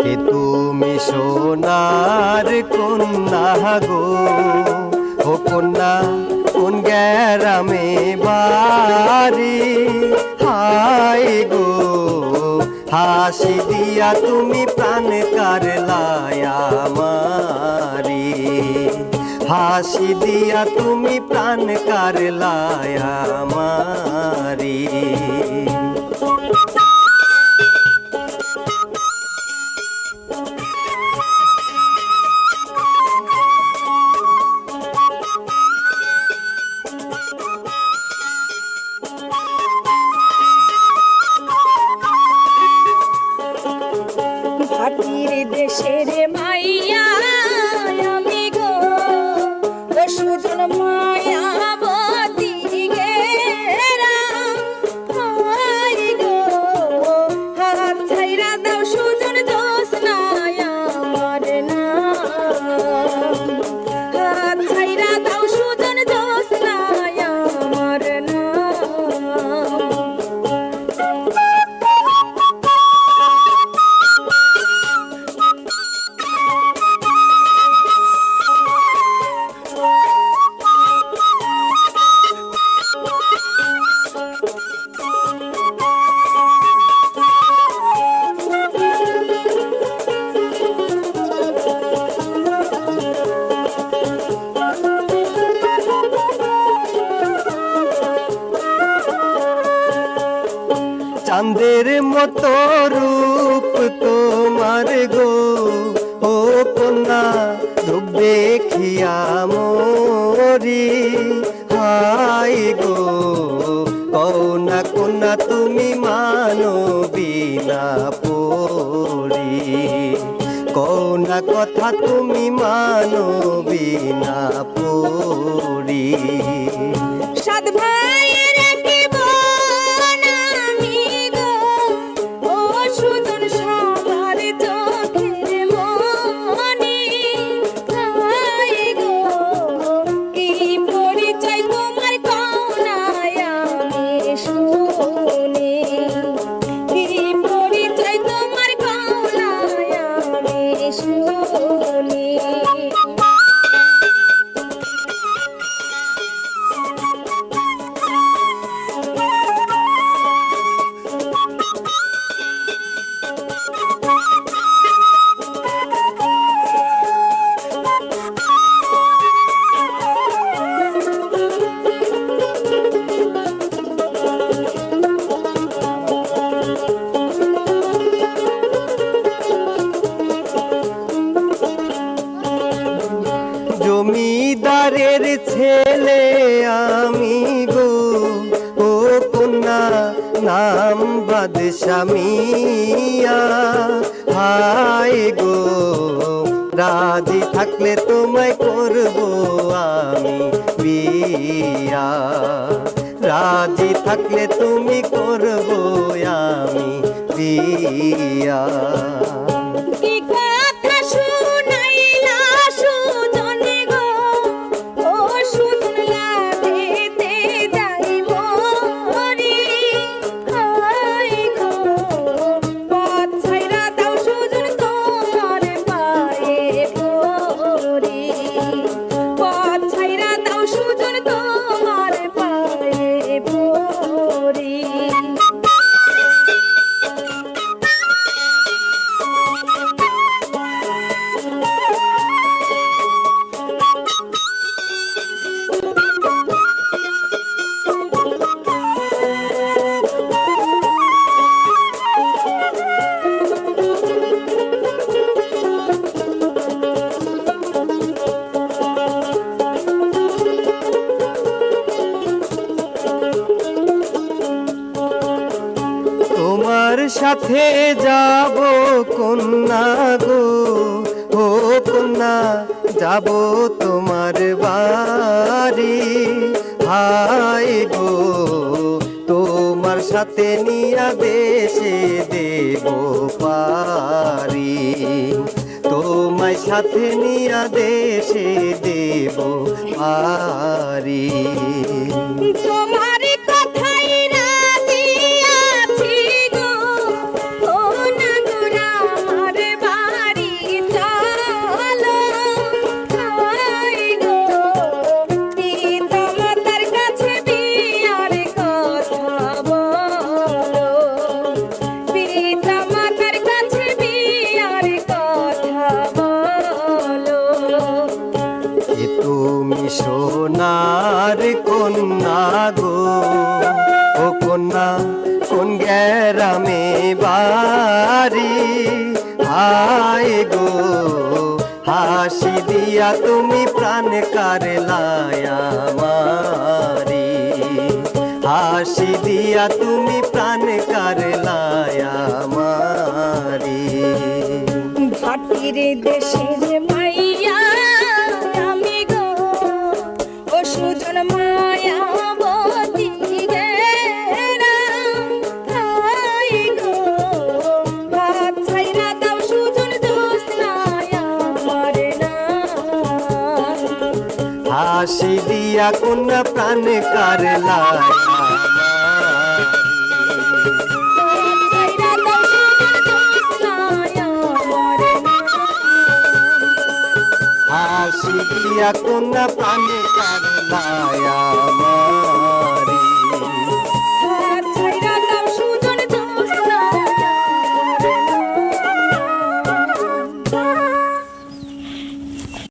কে তুমি সোনার কন্যা গো? ও কন্যা, কোন গ্যারামে বারি হাই গো, হাসি দিয়া তুমি প্রাণ কার মারি হাসি দিয়া তুমি প্রাণ কারলায়া মারি চাঁদের মতো রূপ তোমার গো। ও কন্যা, রূপ দেখিয়া মরি। হাই গো, কন্যা কন্যা, তুমি মানবী না পড়ি। কন্যা, কথা তুমি মানবী না পড়ি। সাত ভাইয়ের কন্যা নাম বাদশামিয়া হাই গো, রাজি থাকলে তোমায় করব আমি বিয়া। রাজি থাকলে তুমি করব আমি বিয়া। সাথে যাব কন্যা গো। ও কন্যা, যাব তোমার বাড়ি। হাই গো, তোমার সাথে নিয়া দেশে দেব পারি। তোমায় সাথে নিয়া দেশে দেব পারি। তোমার কোন গ্যারামে বাড়ি? হায় গো, হাসি দিয়া তুমি প্রাণ কারলায়া মারি হাসি দিয়া তুমি প্রাণ কারলায়া মারি ভাটির দেশের কোন প্রাণ না হাসি দিয়া কোন প্রাণ কারলায়া